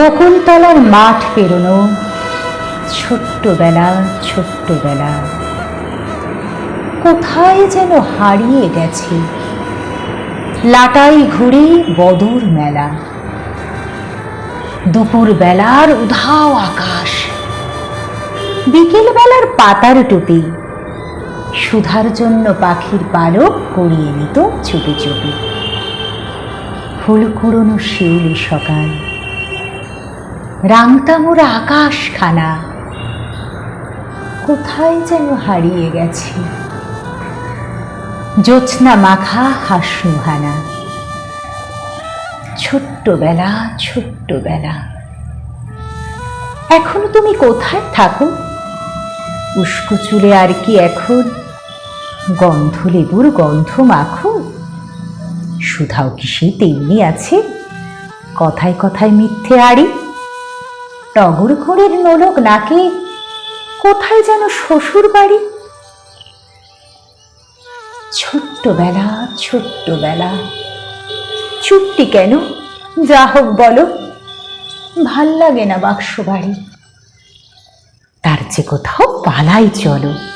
বকুলতলার মাঠ পেরোনো। ছোট্টবেলা ছোট্টবেলা। কোথায় যেন হারিয়ে গেছে। লাটাই ঘুরে বদর মেলা। দুপুর বেলার উধাও আকাশ। বিকেল বেলার পাতার টুপি। সুধার জন্য পাখির পালক করিয়ে নিত চুপি চুপি। ফুল কুড়োনো শিউলি সকাল। রাংতামোরা আকাশখানা। কোথায় যেন হারিয়ে গেছে। জ্যোৎস্না মাখা হাসুহানা ছোট্টবেলা ছোট্টবেলা। এখনও তুমি কোথায় থাকো? উস্কো চুলে আর কি এখন? গন্ধ লেবুর গন্ধ মাখো? সুধাও কি সেই তেমনি আছে? কথায় কথায় মিথ্যে আড়ি? টগর ঘোড়ের নোলক নাকে? কোথায় যেন শ্বশুর বাড়ি ছোট্টবেলা ছোট্টবেলা। চুপটি কেন? যা হোক বলো। ভালো লাগে না বাক্স বাড়ি তার যে কোথাও পালাই চলো।